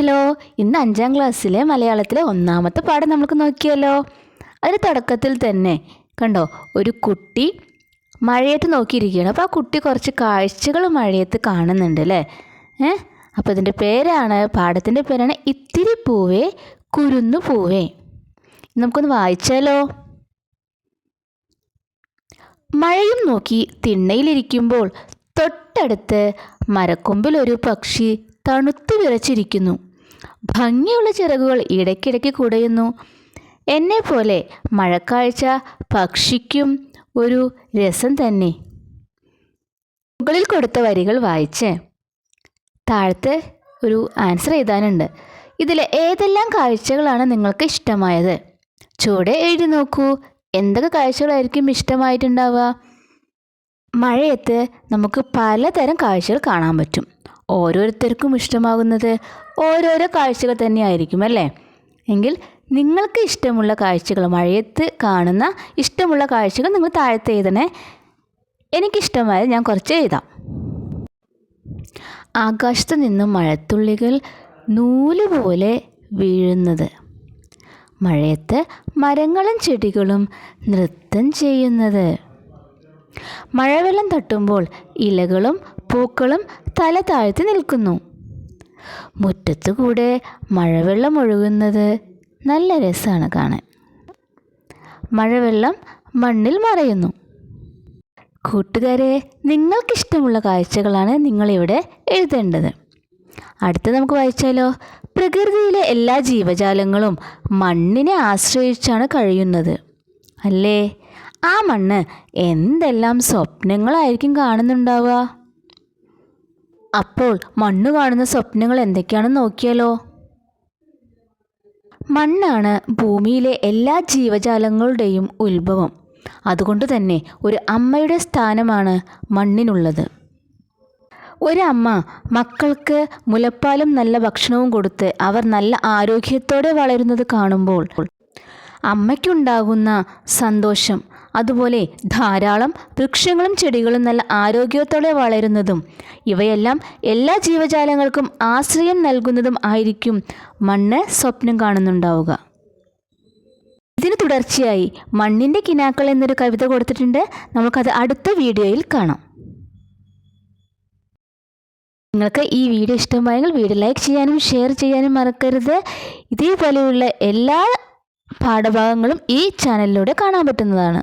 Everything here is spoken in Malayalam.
ഹലോ ഇന്ന് അഞ്ചാം ക്ലാസ്സിലെ മലയാളത്തിലെ ഒന്നാമത്തെ പാഠം നമുക്ക് നോക്കിയല്ലോ. അതിന് തുടക്കത്തിൽ തന്നെ കണ്ടോ ഒരു കുട്ടി മഴയത്ത് നോക്കിയിരിക്കുകയാണ്. അപ്പോൾ ആ കുട്ടി കുറച്ച് കാഴ്ചകൾ മഴയത്ത് കാണുന്നുണ്ട് അല്ലേ? ഏ? അപ്പോൾ ഇതിന്റെ പേരാണ് പാഠത്തിന്റെ പേരാണ് ഇത്തിരി പൂവേ കുരുന്നു പൂവേ. നമുക്കൊന്ന് വായിച്ചാലോ? മഴയും നോക്കി തിണ്ണയിലിരിക്കുമ്പോൾ തൊട്ടടുത്ത് മരക്കൊമ്പിൽ ഒരു പക്ഷി തണുത്തു വിറച്ചിരിക്കുന്നു. ഭംഗിയുള്ള ചിറകുകൾ ഇടയ്ക്കിടയ്ക്ക് കുടയുന്നു. പോലെ മഴക്കാഴ്ച പക്ഷിക്കും ഒരു രസം തന്നെ. മുകളിൽ കൊടുത്ത വരികൾ വായിച്ച് താഴത്തെ ഒരു ആൻസർ എഴുതാനുണ്ട്. ഇതിലെ ഏതെല്ലാം കാഴ്ചകളാണ് നിങ്ങൾക്ക് ഇഷ്ടമായത്? ചുവടെ എഴുതി നോക്കൂ. എന്തൊക്കെ കാഴ്ചകളായിരിക്കും ഇഷ്ടമായിട്ടുണ്ടാവുക? മഴയത്ത് നമുക്ക് പലതരം കാഴ്ചകൾ കാണാൻ പറ്റും. ഓരോരുത്തർക്കും ഇഷ്ടമാകുന്നത് ഓരോരോ കാഴ്ചകൾ തന്നെയായിരിക്കും അല്ലേ? എങ്കിൽ നിങ്ങൾക്ക് ഇഷ്ടമുള്ള കാഴ്ചകൾ മഴയത്ത് കാണുന്ന ഇഷ്ടമുള്ള കാഴ്ചകൾ നിങ്ങൾ താഴത്തെ എഴുതണേ. എനിക്കിഷ്ടമായത് ഞാൻ കുറച്ച് എഴുതാം. ആകാശത്ത് നിന്നും മഴത്തുള്ളികൾ നൂൽ പോലെ വീഴുന്നത്. മഴയത്ത് മരങ്ങളും ചെടികളും നൃത്തം ചെയ്യുന്നത്. മഴവെള്ളം തട്ടുമ്പോൾ ഇലകളും പൂക്കളും തല താഴ്ത്തി നിൽക്കുന്നു. മുറ്റത്തുകൂടെ മഴവെള്ളം ഒഴുകുന്നത് നല്ല രസമാണ് കാണാൻ. മഴവെള്ളം മണ്ണിൽ മറയുന്നു. കൂട്ടുകാരെ നിങ്ങൾക്കിഷ്ടമുള്ള കാഴ്ചകളാണ് നിങ്ങളിവിടെ എഴുതേണ്ടത്. അടുത്ത് നമുക്ക് വായിച്ചാലോ? പ്രകൃതിയിലെ എല്ലാ ജീവജാലങ്ങളും മണ്ണിനെ ആശ്രയിച്ചാണ് കഴിയുന്നത്. അല്ലേ? ആ മണ്ണ് എന്തെല്ലാം സ്വപ്നങ്ങളായിരിക്കും കാണുന്നുണ്ടാവുക? അപ്പോൾ മണ്ണ് കാണുന്ന സ്വപ്നങ്ങൾ എന്തൊക്കെയാണെന്ന് നോക്കിയാലോ? മണ്ണാണ് ഭൂമിയിലെ എല്ലാ ജീവജാലങ്ങളുടെയും ഉത്ഭവം. അതുകൊണ്ട് തന്നെ ഒരു അമ്മയുടെ സ്ഥാനമാണ് മണ്ണിനുള്ളത്. ഒരമ്മ മക്കൾക്ക് മുലപ്പാലും നല്ല ഭക്ഷണവും കൊടുത്ത് അവർ നല്ല ആരോഗ്യത്തോടെ വളരുന്നത് കാണുമ്പോൾ അമ്മയ്ക്കുണ്ടാകുന്ന സന്തോഷം അതുപോലെ ധാരാളം വൃക്ഷങ്ങളും ചെടികളും നല്ല ആരോഗ്യത്തോടെ വളരുന്നതും ഇവയെല്ലാം എല്ലാ ജീവജാലങ്ങൾക്കും ആശ്രയം നൽകുന്നതും ആയിരിക്കും മണ്ണ് സ്വപ്നം കാണുന്നുണ്ടാവുക. ഇതിന് തുടർച്ചയായി മണ്ണിന്റെ കിനാക്കൾ എന്നൊരു കവിത കൊടുത്തിട്ടുണ്ട്. നമുക്കത് അടുത്ത വീഡിയോയിൽ കാണാം. നിങ്ങൾക്ക് ഈ വീഡിയോ ഇഷ്ടമായെങ്കിൽ വീഡിയോ ലൈക്ക് ചെയ്യാനും ഷെയർ ചെയ്യാനും മറക്കരുത്. ഇതേപോലെയുള്ള എല്ലാ പാഠഭാഗങ്ങളും ഈ ചാനലിലൂടെ കാണാൻ പറ്റുന്നതാണ്.